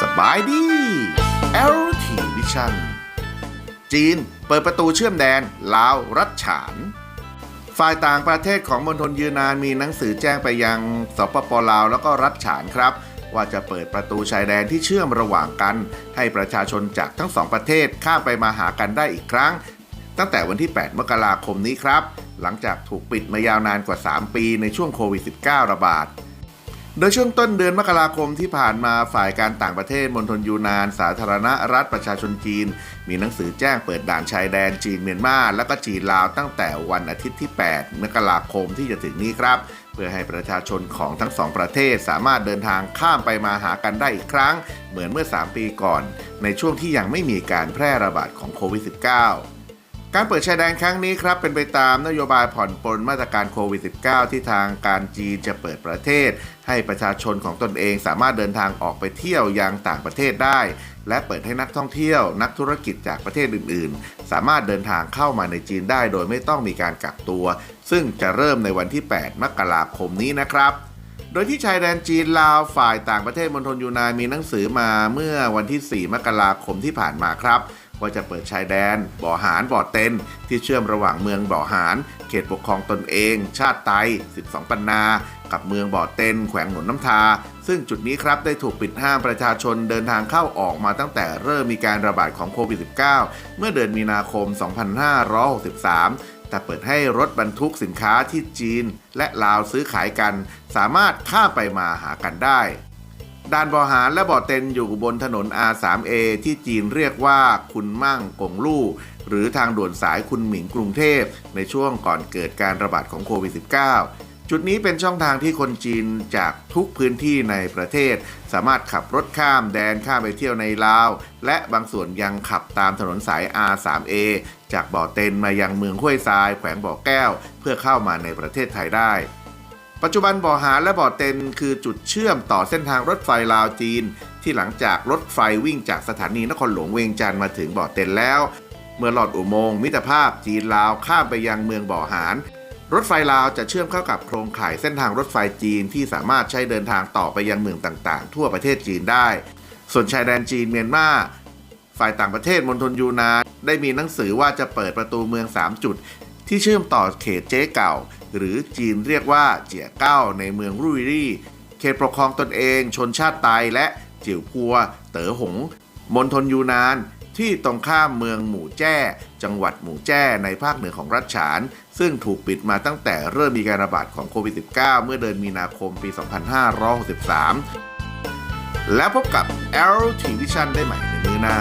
สบายดี LT Vision จีน เปิดประตูเชื่อมแดน ลาว รัฐฉาน ฝ่ายต่างประเทศของมณฑลยูนานมีหนังสือแจ้งไปยังสปปลาวแล้วก็รัฐฉานครับ ว่าจะเปิดประตูชายแดนที่เชื่อมระหว่างกัน ให้ประชาชนจากทั้งสองประเทศข้ามไปมาหากันได้อีกครั้ง ตั้งแต่วันที่ 8 มกราคมนี้ครับ หลังจากถูกปิดมายาวนานกว่า 3 ปีในช่วงโควิด -19 ระบาด โดยช่วงต้นเดือนมกราคมที่ผ่านมาฝ่ายการต่างประเทศมณฑลยูนาน สาธารณรัฐประชาชนจีน มีหนังสือแจ้งเปิดด่านชายแดนจีนเมียนมาและก็จีนลาวตั้งแต่วันอาทิตย์ที่ 8 มกราคมที่จะถึงนี้ครับเพื่อให้ประชาชนของทั้งสองประเทศสามารถเดินทางข้ามไปมาหากันได้อีกครั้ง เหมือนเมื่อ 3 ปีก่อน ในช่วงที่ยังไม่มีการแพร่ระบาดของโควิด -19 การเปิดชายแดนครั้งนี้ครับเป็นไปตามนโยบายผ่อนปลนมาตรการโควิด -19 ที่ทางการจีนจะเปิดประเทศ ให้ประชาชนของตนเองสามารถเดินทางออกไปเที่ยวยังต่างประเทศได้ และเปิดให้นักท่องเที่ยว นักธุรกิจจากประเทศอื่น ๆ สามารถเดินทางเข้ามาในจีนได้โดยไม่ต้องมีการกักตัว ซึ่งจะเริ่มในวันที่ 8 มกราคมนี้นะครับโดยที่ชายแดนจีนลาวฝ่ายต่างประเทศมณฑลยูนานมีหนังสือมาเมื่อวันที่ 4 มกราคมที่ผ่านมาครับ ว่าจะเปิดชายแดน บ่อหารบ่อเต็น ที่เชื่อมระหว่างเมืองบ่อหาร เขตปกครองตนเอง ชาติไต 12 ปันนา กับเมืองบ่อเต็น แขวงหนนน้ำทา ซึ่งจุดนี้ครับได้ถูกปิดห้ามประชาชนเดินทางเข้าออกมาตั้งแต่เริ่มมีการระบาดของโควิด -19 เมื่อเดือนมีนาคม 2563แต่เปิดให้รถบรรทุกสินค้าที่จีน และลาวซื้อขายกัน สามารถข้ามไปมาหากันได้ ด่านบ่อหารและบ่อเต็นอยู่บนถนน R3A ที่จีนเรียกว่าคุณมั่งกงลู่หรือทางด่วนสายคุณหมิงกรุงเทพ ในช่วงก่อนเกิดการระบาดของโควิด -19 จุดนี้เป็นช่องทางที่คนจีนจากทุกพื้นที่ในประเทศ สามารถขับรถข้ามแดนข้ามไปเที่ยวในลาว และบางส่วนยังขับตามถนนสาย R3A จากบ่อเต็นมายังเมืองห้วยทรายแขวงบ่อแก้ว เพื่อเข้ามาในประเทศไทยได้ ปัจจุบันบ่อหาและบ่อเต็นคือจุดเชื่อมต่อเส้นทางรถไฟลาวจีน ที่หลังจากรถไฟวิ่งจากสถานีนครหลวงเวียงจันทร์มาถึงบ่อเต็นแล้ว เมื่อหลอดอุโมงค์มิตรภาพจีนลาวข้ามไปยังเมืองบ่อหารรถไฟลาวจะเชื่อมเข้ากับโครงข่ายเส้นทางรถไฟจีนที่สามารถใช้เดินทางต่อไปยังเมืองต่างๆ ทั่วประเทศจีนได้ ส่วนชายแดนจีนเมียนมาฝ่ายต่างประเทศมณฑลยูนานได้มีหนังสือว่าจะเปิดประตูเมือง 3 จุด ที่เชื่อมต่อเขตเจ๊เก่า หรือจีนเรียกว่าเจียเก้าในเมืองรุยรี่ เขตปกครองตนเองชนชาติไตและจิ๋วพัว เต๋อหงมณฑลยูนานที่ตรงข้ามเมืองหมู่แจ้ จังหวัดหมู่แจ้ในภาคเหนือของรัฐฉาน ซึ่งถูกปิดมาตั้งแต่เริ่มมีการระบาดของโควิด -19 เมื่อเดือนมีนาคมปี 2563 แล้วพบกับ l t Vision ได้ใหม่ในมือหน้า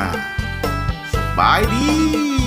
สบายดี